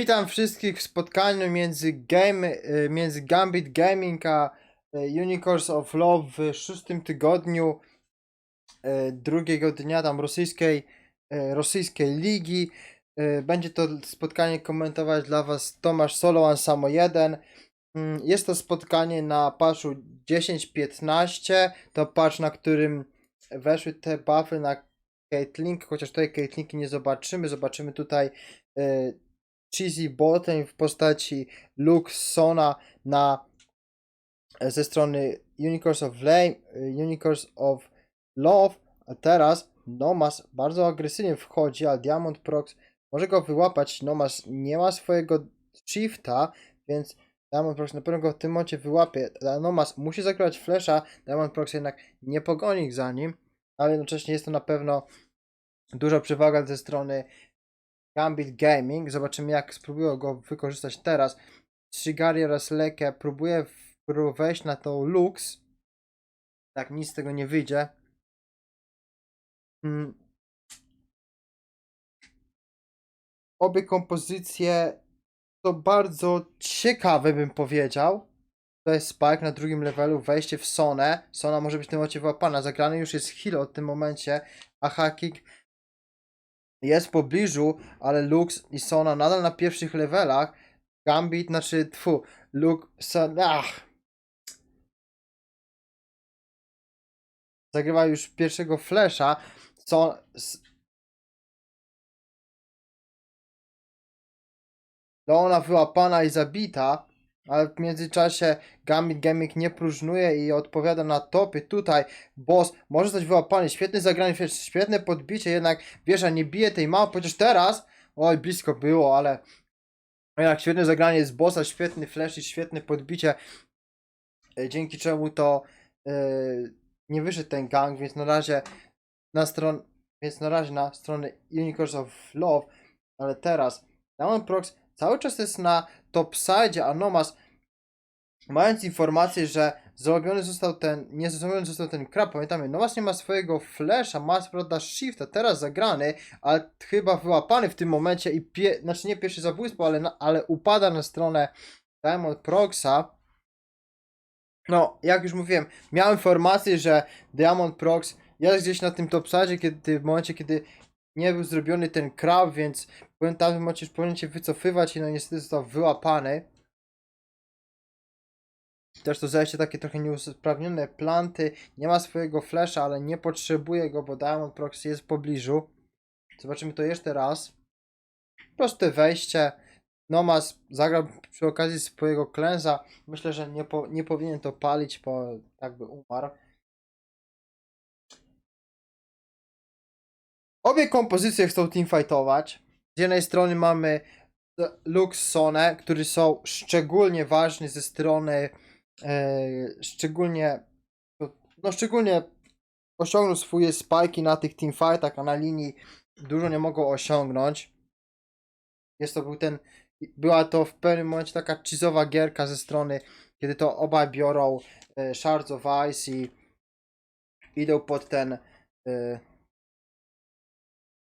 Witam wszystkich w spotkaniu między, game, y, między Gambit Gaming a y, Unicorns of Love w szóstym tygodniu y, drugiego dnia tam rosyjskiej, rosyjskiej ligi. Będzie to spotkanie komentować dla Was Tomasz Solowan Samo 1. Mm, Jest to spotkanie na patchu 10-15. To patch, na którym weszły te buffy na Caitlyn, chociaż tutaj Caitlinki nie zobaczymy. Zobaczymy tutaj cheesy botem w postaci Luke Sona na ze strony Unicorns of Flame, Unicorns of Love, a teraz Nomas bardzo agresywnie wchodzi, a Diamond Prox może go wyłapać. Nomas nie ma swojego shifta, więc Diamond Prox na pewno go w tym momencie wyłapie. Nomas musi zakrywać flesza, Diamond Prox jednak nie pogoni za nim, ale jednocześnie jest to na pewno duża przewaga ze strony Gambit Gaming. Zobaczymy, jak spróbują go wykorzystać teraz. Shigari oraz Leke próbuje wejść na tą Lux. Tak, nic z tego nie wyjdzie. Mm. Obie kompozycje to bardzo ciekawe, bym powiedział. To jest Spike na drugim levelu, wejście w Sonę. Sona może być tym momencie wyłapana. Zagrany już jest Hilo w tym momencie, a Hakik jest w pobliżu, ale Lux i Sona nadal na pierwszych levelach. Gambit, znaczy, tfu, Luke, Son, ach. Zagrywa już pierwszego flasha. Co, s- Leona wyłapana i zabita, ale w międzyczasie Gambit nie próżnuje i odpowiada na topy. Tutaj boss może zostać wyłapany. Świetny zagranie, świetne podbicie, jednak wieża nie bije tej małpy, chociaż teraz, oj blisko było, ale jednak świetne zagranie z bossa, świetny flash i świetne podbicie, e, dzięki czemu to e, nie wyszedł ten gang, więc na razie na stron, więc na razie na stronę Unicorns of Love, ale teraz Diamond Prox cały czas jest na top side, a Nomas mając informację, że zrobiony został ten, nie został ten krab, pamiętamy, Nomas nie ma swojego flasha, ma prawda shifta, teraz zagrany, ale chyba wyłapany w tym momencie i, pie, znaczy nie pierwsze zabójstwo, ale, ale upada na stronę Diamond Proxa. No, jak już mówiłem, miałem informację, że Diamond Prox jest gdzieś na tym topsadzie, kiedy w momencie, kiedy nie był zrobiony ten krab, więc powinien tam już powinien się wycofywać i no niestety został wyłapany. Też to zajście takie trochę nieusprawnione planty. Nie ma swojego flasha, ale nie potrzebuje go, bo Diamond Proxy jest w pobliżu. Zobaczymy to jeszcze raz. Proste wejście. Nomas zagrał przy okazji swojego klęza. Myślę, że nie, po, nie powinien to palić, bo tak by umarł. Obie kompozycje chcą teamfightować. Z jednej strony mamy Lux Sonę, którzy są szczególnie ważni ze strony e, szczególnie no szczególnie osiągnął swoje spajki na tych teamfightach, a na linii dużo nie mogą osiągnąć. Jest to był ten była to w pewnym momencie taka cheese'owa gierka ze strony, kiedy to obaj biorą e, Shards of Ice i idą pod ten e,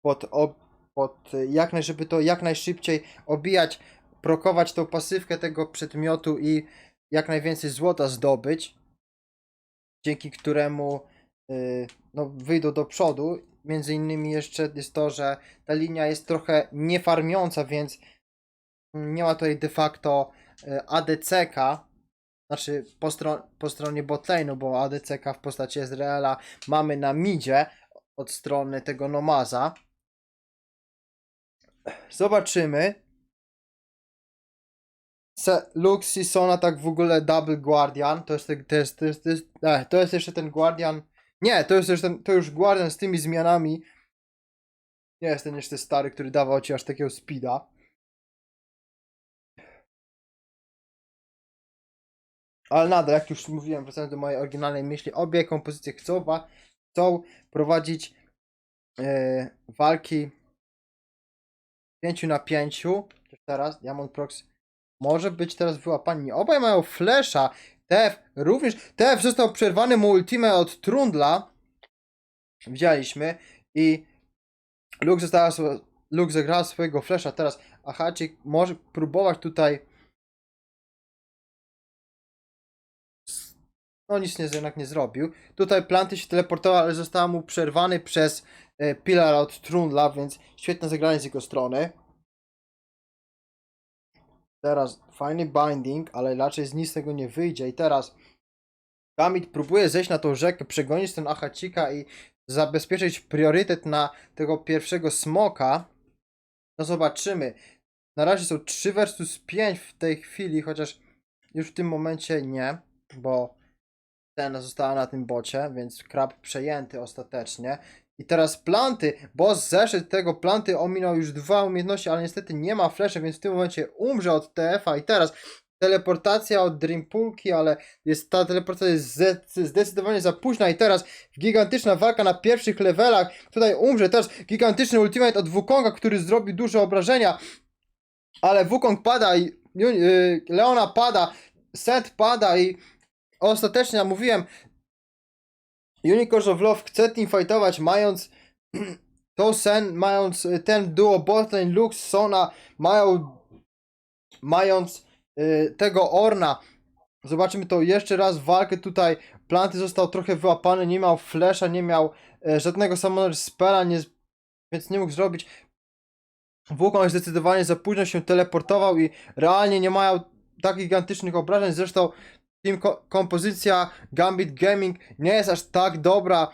pod, ob, pod jak żeby to jak najszybciej obijać, prokować tą pasywkę tego przedmiotu i jak najwięcej złota zdobyć, dzięki któremu y, no, wyjdą do przodu. Między innymi jeszcze jest to, że ta linia jest trochę niefarmiąca, więc nie ma tutaj de facto y, ADCK, znaczy po, stron po stronie botlane'u, bo ADCK w postaci Ezreala mamy na midzie od strony tego Nomaza. Zobaczymy. Lux i Sona tak w ogóle Double Guardian. To jest, to jest, to jest, to jest, e, to jest jeszcze ten Guardian. Nie, to jest już ten, to już Guardian z tymi zmianami. Nie jest ten jeszcze stary, który dawał ci aż takiego speeda. Ale nadal, jak już mówiłem, wracając do mojej oryginalnej myśli, obie kompozycje chcą, chcą prowadzić e, walki 5 na 5. Teraz Diamond Prox może być teraz wyłapani. Obaj mają flesza. TF również. TF został przerwany mu ultimate od Trundla. Widzieliśmy. I Luke została, Luke zagrał swojego flasha, teraz Ahacik może próbować tutaj no nic nie, jednak nie zrobił. Tutaj Planty się teleportował, ale został mu przerwany przez e, Pilar od Trundla, więc świetne zagranie z jego strony. Teraz fajny binding, ale raczej z nic tego nie wyjdzie. I teraz Gamit próbuje zejść na tą rzekę, przegonić ten Ahacika i zabezpieczyć priorytet na tego pierwszego smoka. No zobaczymy. Na razie są 3 versus 5 w tej chwili, chociaż już w tym momencie nie, bo cena została na tym bocie, więc krab przejęty ostatecznie. I teraz planty, boss zeszedł tego planty, ominął już dwa umiejętności, ale niestety nie ma fleszy, więc w tym momencie umrze od TF-a i teraz teleportacja od Dreampulki, ale jest ta teleportacja jest zde- zdecydowanie za późna. I teraz gigantyczna walka na pierwszych levelach, tutaj umrze, teraz gigantyczny ultimate od Wukonga, który zrobi duże obrażenia, ale Wukong pada i yy, Leona pada, Set pada i ostatecznie, ja mówiłem, Unicorns of Love chce teamfightować mając to sen, mając y, ten duo botlane Lux, Sona, mają mając y, tego Orna. Zobaczymy to jeszcze raz, walkę tutaj, Planty został trochę wyłapany, nie miał flasha, nie miał e, żadnego summoner spela, nie, więc nie mógł zrobić. Wukong zdecydowanie za późno się teleportował i realnie nie mają tak gigantycznych obrażeń, zresztą team ko- kompozycja Gambit Gaming nie jest aż tak dobra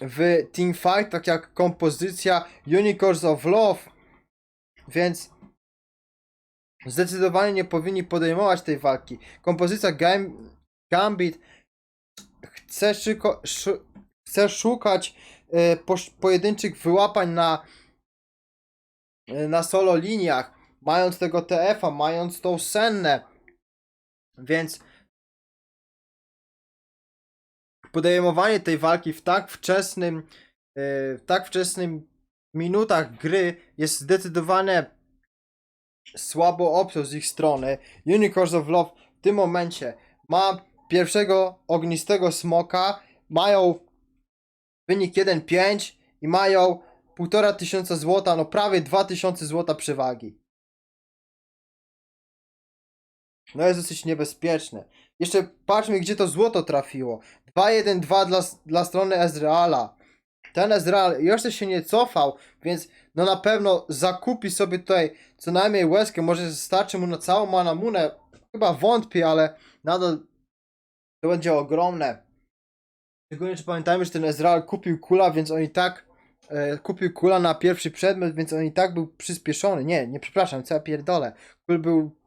w teamfight, tak jak kompozycja Unicorns of Love, więc zdecydowanie nie powinni podejmować tej walki. Kompozycja Gam Gambit chce, szyko, szy, chce szukać e, posz- pojedynczych wyłapań na, e, na solo liniach, mając tego TF-a, mając tą Sennę, więc podejmowanie tej walki w tak wczesnym, e, w tak wczesnym minutach gry jest zdecydowanie słabą opcją z ich strony. Unicorns of Love w tym momencie ma pierwszego ognistego smoka, mają wynik 1-5 i mają 1,5 tysiąca złota, no prawie 2000 złota przewagi. No jest dosyć niebezpieczne. Jeszcze patrzmy, gdzie to złoto trafiło. 2-1-2 dla, dla strony Ezreala. Ten Ezreal jeszcze się nie cofał, więc no na pewno zakupi sobie tutaj co najmniej łezkę. Może starczy mu na całą manamunę. Chyba wątpię, ale nadal to będzie ogromne. Szczególnie, że pamiętajmy, że ten Ezreal kupił kula, więc on i tak e, kupił kula na pierwszy przedmiot, więc on i tak był przyspieszony. Nie, nie przepraszam, co ja pierdolę. Kul był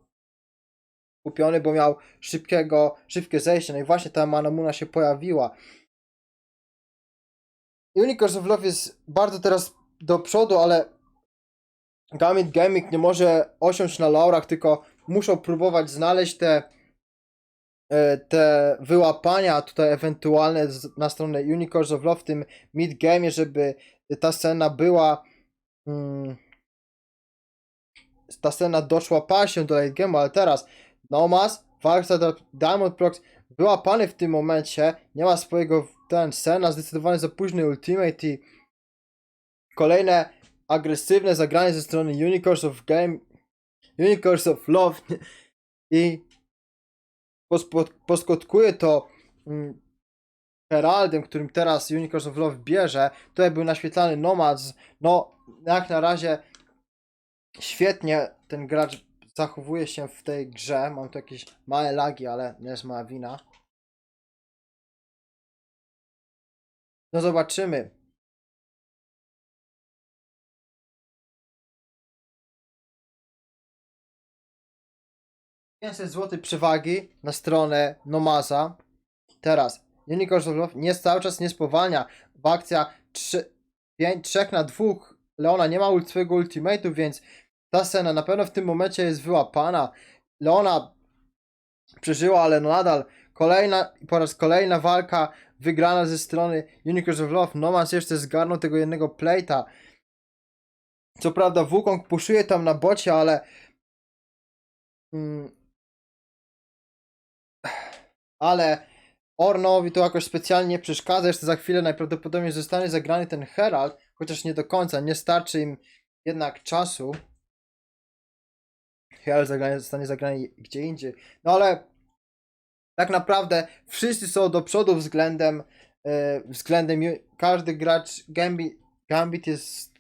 kupiony, bo miał szybkiego, szybkie zejście. No i właśnie ta Manamuna się pojawiła. Unicorns of Love jest bardzo teraz do przodu, ale Gamit Gaming nie może osiąść na laurach, tylko muszą próbować znaleźć te e, te wyłapania tutaj ewentualne na stronę Unicorns of Love w tym mid game, żeby ta scena była mm, ta scena doszła pasją do late game'u, ale teraz Nomas, do Diamond Prox wyłapany w tym momencie, nie ma swojego ten scena, zdecydowanie za późny ultimate i kolejne agresywne zagranie ze strony Unicorns of Game Unicorns of Love i poskotkuje to mm, Heraldem, którym teraz Unicorns of Love bierze. Tutaj był naświetlany Nomads. No, jak na razie świetnie ten gracz zachowuje się w tej grze. Mam tu jakieś małe lagi, ale nie jest moja wina. No zobaczymy. Więcej złotej przewagi na stronę Nomaza. Teraz Unicorns nie cały czas nie spowalnia. Bo akcja 3, 5, 3 na 2. Leona nie ma swojego ultimate'u, więc ta scena na pewno w tym momencie jest wyłapana. Leona przeżyła, ale nadal kolejna, po raz kolejna walka wygrana ze strony Unicorns of Love. Nomaz jeszcze zgarnął tego jednego plate'a. Co prawda Wukong puszuje tam na bocie, ale mm, ale Ornowi to jakoś specjalnie nie przeszkadza. Jeszcze za chwilę najprawdopodobniej zostanie zagrany ten Herald, chociaż nie do końca. Nie starczy im jednak czasu. Zagranie, zostanie zagrany gdzie indziej. No ale tak naprawdę wszyscy są do przodu względem e, względem każdy gracz Gambit, Gambit jest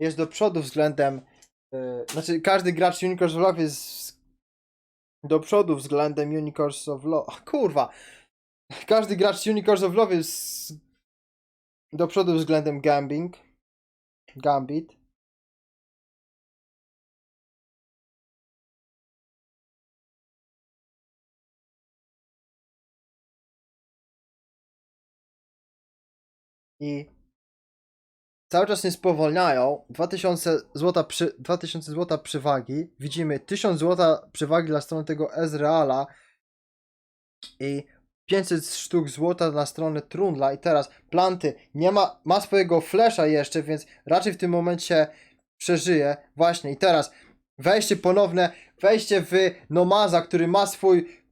jest do przodu względem e, znaczy każdy gracz Unicorns of Love jest do przodu względem Unicorns of Love. Kurwa. Każdy gracz Unicorns of Love jest do przodu względem Gambing. Gambit. I cały czas nie spowolniają. 2000 złota, przy, 2000 złota przewagi. Widzimy 1000 złota przewagi dla strony tego Ezreala i 500 sztuk złota na stronę Trundla i teraz Planty nie ma, ma swojego flesza jeszcze, więc raczej w tym momencie przeżyje. Właśnie i teraz wejście ponowne, wejście w Nomaza, który ma swój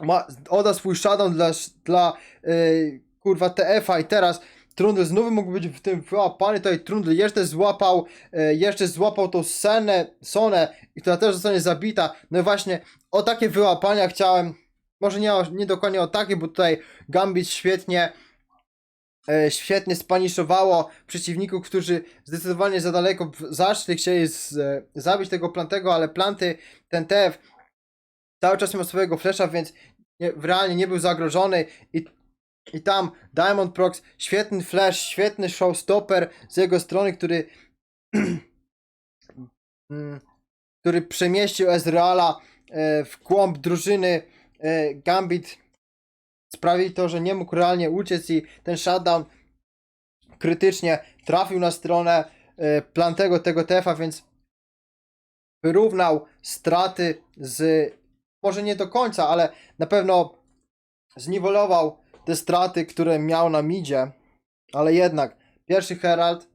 ma, oda swój shadow dla, dla yy, kurwa TF-a i teraz Trundle znowu mógł być w tym wyłapany, tutaj Trundle jeszcze złapał, e, jeszcze złapał tą Senę, Sonę, i która też zostanie zabita. No i właśnie o takie wyłapania chciałem, może nie, nie dokładnie o takie, bo tutaj Gambit świetnie, e, świetnie spaniszowało przeciwników, którzy zdecydowanie za daleko zaszli, chcieli z, e, zabić tego Plantego, ale Planty, ten TF cały czas miał swojego flesza, więc nie, realnie nie był zagrożony i i tam Diamond Prox, świetny flash, świetny showstopper z jego strony, który mm, który przemieścił Ezreala e, w głąb drużyny e, Gambit. Sprawił to, że nie mógł realnie uciec i ten shutdown krytycznie trafił na stronę e, Plantego tego tefa, więc wyrównał straty z może nie do końca, ale na pewno zniwelował te straty, które miał na midzie, ale jednak pierwszy Herald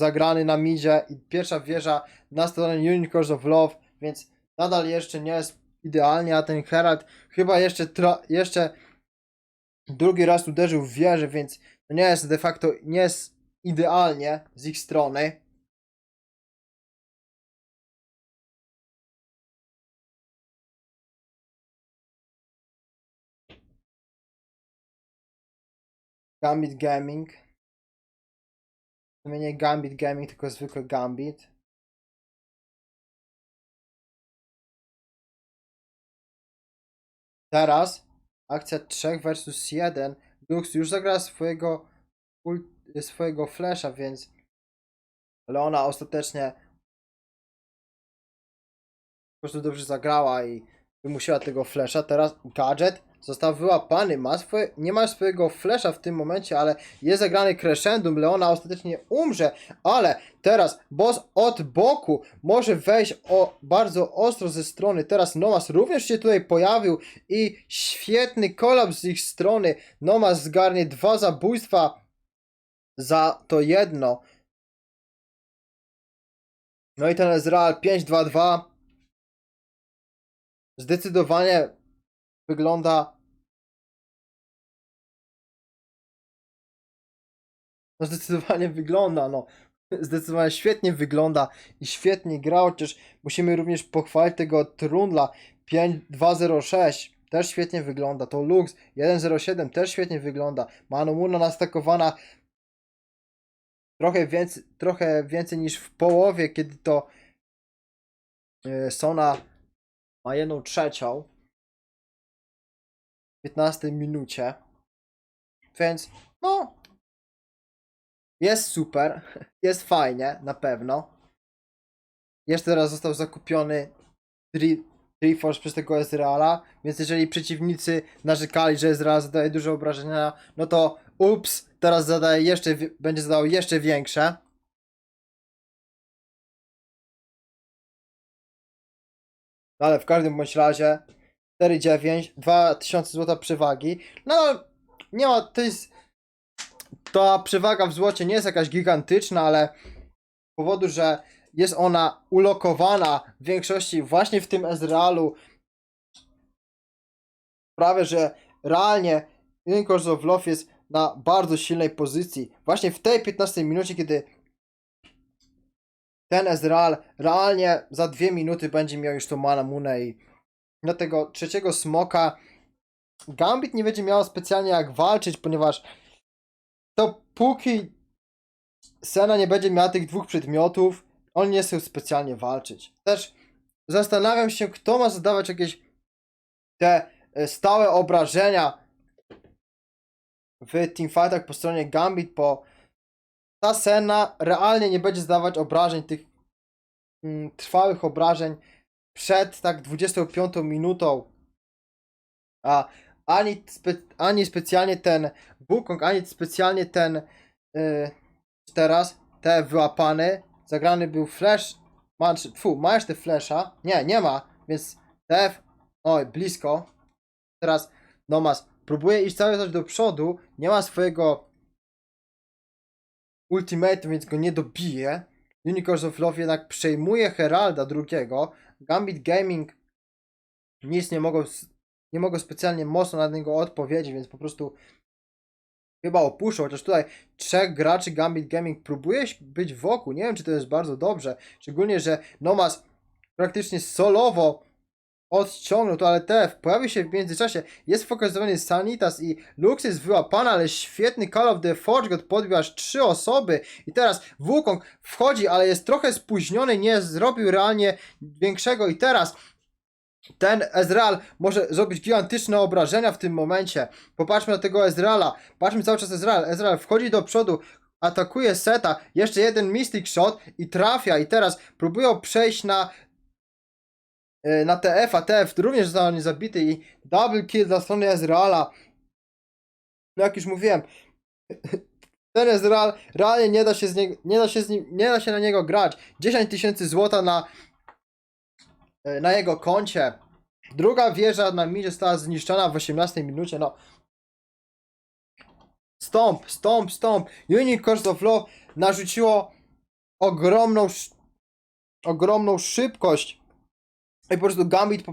zagrany na midzie i pierwsza wieża na stronie Unicorns of Love, więc nadal jeszcze nie jest idealnie, a ten Herald chyba jeszcze, jeszcze drugi raz uderzył w wieżę, więc nie jest de facto, nie jest idealnie z ich strony. Gambit Gaming. W sumie nie Gambit Gaming, tylko zwykły Gambit. Teraz akcja 3 versus 1. Lux już zagrała swojego swojego flasha, więc Leona ostatecznie po prostu dobrze zagrała i wymusiła tego flasha. Teraz gadżet został wyłapany. Ma swoje, nie ma swojego flasha w tym momencie, ale jest zagrany crescendum. Leona ostatecznie umrze, ale teraz boss od boku może wejść o, bardzo ostro ze strony. Teraz Nomas również się tutaj pojawił i świetny kolaps z ich strony. Nomas zgarnie dwa zabójstwa za to jedno. No i ten Ezreal 5-2-2 zdecydowanie wygląda. No zdecydowanie wygląda, no. Zdecydowanie świetnie wygląda i świetnie gra, chociaż musimy również pochwalić tego Trundla 5206. Też świetnie wygląda. To Lux 107 też świetnie wygląda. Manumuna nastakowana trochę więcej, trochę więcej niż w połowie, kiedy to e, Sona ma jedną trzecią w 15 minucie. Więc no jest super, jest fajnie, na pewno. Jeszcze teraz został zakupiony Tri- Triforce przez tego Ezreala, więc jeżeli przeciwnicy narzekali, że Ezreal zadaje duże obrażenia, no to ups, teraz zadaje jeszcze, będzie zadawał jeszcze większe. No ale w każdym bądź razie 4,9, 2000 zł przewagi. No, nie ma, to jest. Ta przewaga w złocie nie jest jakaś gigantyczna, ale z powodu, że jest ona ulokowana w większości właśnie w tym Ezrealu, sprawia, że realnie Unicorns of Love jest na bardzo silnej pozycji. Właśnie w tej 15 minucie, kiedy ten Ezreal realnie za dwie minuty będzie miał już tą Manamunę i do tego trzeciego smoka Gambit nie będzie miał specjalnie jak walczyć, ponieważ to póki Sena nie będzie miała tych dwóch przedmiotów, on nie chce specjalnie walczyć. Też zastanawiam się, kto ma zadawać jakieś te e, stałe obrażenia w teamfightach po stronie Gambit, bo ta Sena realnie nie będzie zdawać obrażeń, tych mm, trwałych obrażeń przed tak 25 minutą. A ani, spe, ani specjalnie ten Wukong, ani specjalnie ten yy, teraz, te wyłapany, zagrany był flash, ma, fu, ma jeszcze flasha, nie, nie ma, więc TF, oj, blisko, teraz Nomas próbuje iść cały czas do przodu, nie ma swojego ultimate, więc go nie dobije, Unicorns of Love jednak przejmuje Heralda drugiego, Gambit Gaming nic nie mogą, nie mogą specjalnie mocno na niego odpowiedzieć, więc po prostu chyba opuszczą, chociaż tutaj trzech graczy Gambit Gaming próbuje być wokół, nie wiem czy to jest bardzo dobrze, szczególnie, że Nomas praktycznie solowo odciągnął to, ale TF pojawił się w międzyczasie, jest fokusowany Sanitas i Lux jest wyłapana, ale świetny Call of the Forge podbił aż trzy osoby. I teraz Wukong wchodzi, ale jest trochę spóźniony, nie zrobił realnie większego. I teraz ten Ezreal może zrobić gigantyczne obrażenia w tym momencie. Popatrzmy na tego Ezreala. Patrzmy cały czas Ezreal. Ezreal wchodzi do przodu, atakuje Seta, jeszcze jeden Mystic Shot i trafia. I teraz próbują przejść na e, na TF, a TF również został niezabity i double kill dla strony Ezreala. No jak już mówiłem, ten Ezreal realnie nie da się z niego, nie da się z nim, nie da się na niego grać. 10 tysięcy złota na na jego koncie. Druga wieża na midzie została zniszczona w 18 minucie, no. Stomp, stomp, stomp. Unicorns of Law narzuciło ogromną, ogromną szybkość. I po prostu Gambit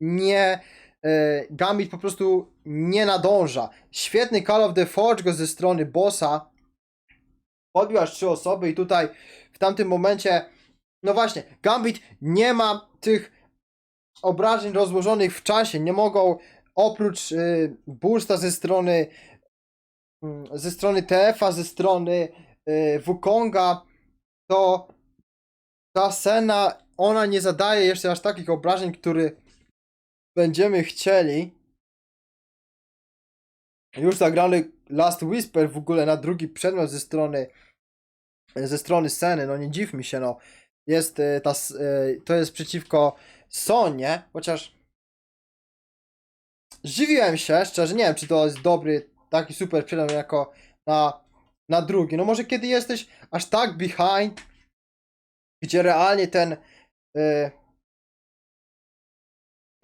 nie, e, Gambit po prostu nie nadąża. Świetny Call of the Forge go ze strony bossa. Podbił aż trzy osoby i tutaj w tamtym momencie no właśnie, Gambit nie ma tych obrażeń rozłożonych w czasie. Nie mogą oprócz y, bursta ze strony mm, ze strony TF-a, ze strony y, Wukonga, to ta Sena, ona nie zadaje jeszcze aż takich obrażeń, które będziemy chcieli. Już zagrany Last Whisper w ogóle na drugi przedmiot ze strony ze strony Seny, no nie dziw mi się, no. Jest y, ta, y, to jest przeciwko Sonie, chociaż zdziwiłem się, szczerze, nie wiem, czy to jest dobry, taki super przedmiot jako na, na drugi. No może kiedy jesteś aż tak behind, gdzie realnie ten y,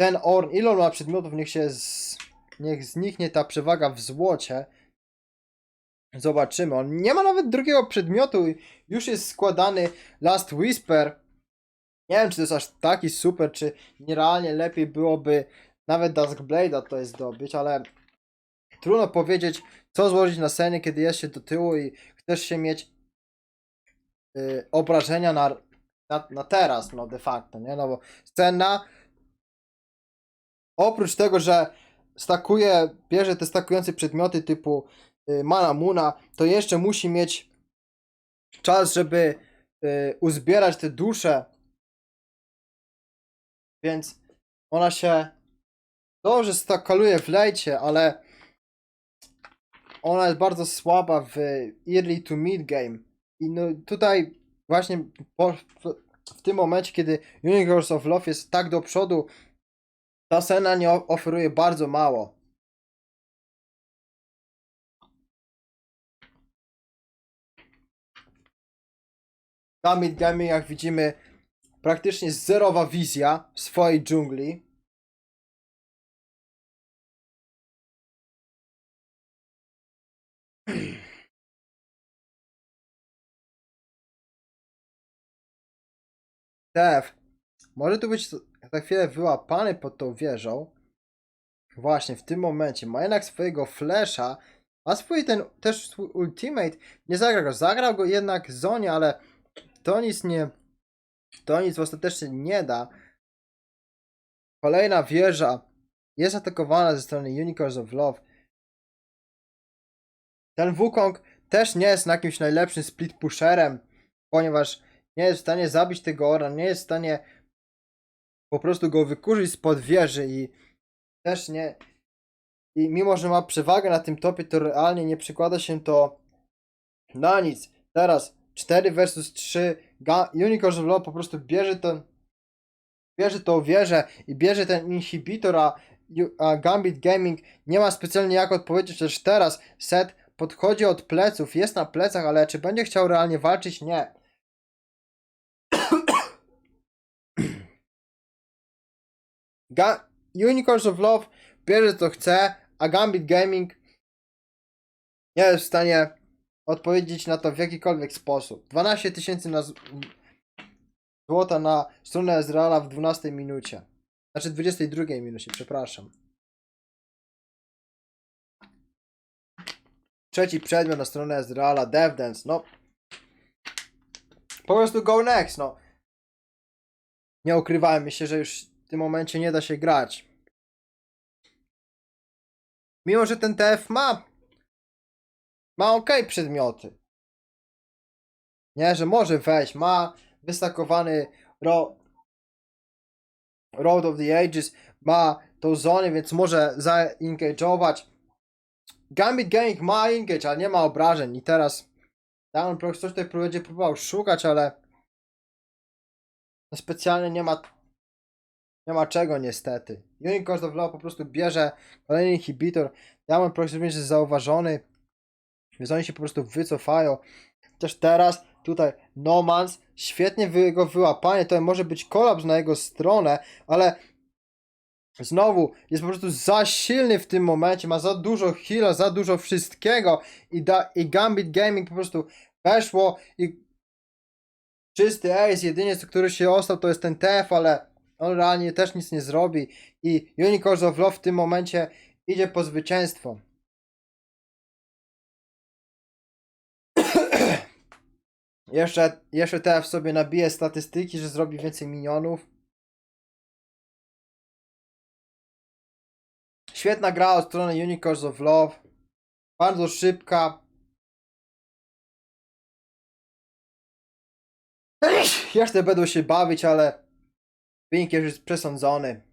ten Orn, ile on ma przedmiotów, niech się z, niech zniknie ta przewaga w złocie. Zobaczymy. On nie ma nawet drugiego przedmiotu już jest składany Last Whisper. Nie wiem, czy to jest aż taki super, czy nierealnie lepiej byłoby nawet Duskblade'a to jest zdobyć, ale trudno powiedzieć, co złożyć na scenie, kiedy jest się do tyłu i chcesz się mieć y, obrażenia na, na, na teraz, no de facto, nie? No bo scena oprócz tego, że stakuje, bierze te stakujące przedmioty typu y, Mana Muna, to jeszcze musi mieć czas, żeby y, uzbierać te dusze. Więc ona się dobrze stakaluje w lejcie, ale ona jest bardzo słaba w early to mid game. I no tutaj właśnie po, w, tym momencie, kiedy Universe of Love jest tak do przodu, ta scena nie oferuje bardzo mało. Gambit Gaming, jak widzimy, praktycznie zerowa wizja w swojej dżungli. Def, może tu być za chwilę wyłapany pod tą wieżą. Właśnie w tym momencie ma jednak swojego flasha, ma swój ten też swój ultimate. Nie zagrał go, zagrał go jednak Zonie, ale to nic nie, to nic ostatecznie nie da. Kolejna wieża jest atakowana ze strony Unicorns of Love. Ten Wukong też nie jest jakimś najlepszym split pusherem, ponieważ nie jest w stanie zabić tego Ora, nie jest w stanie po prostu go wykurzyć spod wieży i też nie. I mimo, że ma przewagę na tym topie, to realnie nie przekłada się to na nic. Teraz 4 versus 3. Ga- Unicorns of Law po prostu bierze ten. Bierze tą wieżę i bierze ten inhibitor, a, Gambit Gaming nie ma specjalnie jak odpowiedzieć, też teraz set podchodzi od pleców, jest na plecach, ale czy będzie chciał realnie walczyć? Nie. Unicorns of Love bierze co chce, a Gambit Gaming nie jest w stanie odpowiedzieć na to w jakikolwiek sposób. 12 tysięcy na z- złota na stronę Ezreala w 12 minucie. Znaczy 22 minucie, przepraszam. Trzeci przedmiot na stronę Ezreala, DevDance, no. Po prostu go next, no. Nie ukrywałem, myślę, że już w tym momencie nie da się grać. Mimo, że ten TF ma ma ok przedmioty. Nie, że może wejść, ma wystakowany ro Road of the Ages, ma tą zonę, więc może zaengage'ować. Gambit Gaming ma engage, ale nie ma obrażeń i teraz Down Prox coś tutaj będzie próbował szukać, ale no specjalnie nie ma nie ma czego niestety. Unicorns of Law po prostu bierze kolejny inhibitor. Diamond Prox również jest zauważony. Więc oni się po prostu wycofają. Też teraz tutaj Nomans, świetnie jego wyłapanie, to może być kolaps na jego stronę, ale znowu jest po prostu za silny w tym momencie, ma za dużo heala, za dużo wszystkiego i, da, i Gambit Gaming po prostu weszło i czysty ace, jedynie który się ostał to jest ten TF, ale on realnie też nic nie zrobi i Unicorns of Love w tym momencie idzie po zwycięstwo. Jeszcze, jeszcze TF sobie nabije statystyki, że zrobi więcej minionów. Świetna gra od strony Unicorns of Love. Bardzo szybka. Jeszcze będą się bawić, ale wynik jest przesądzony.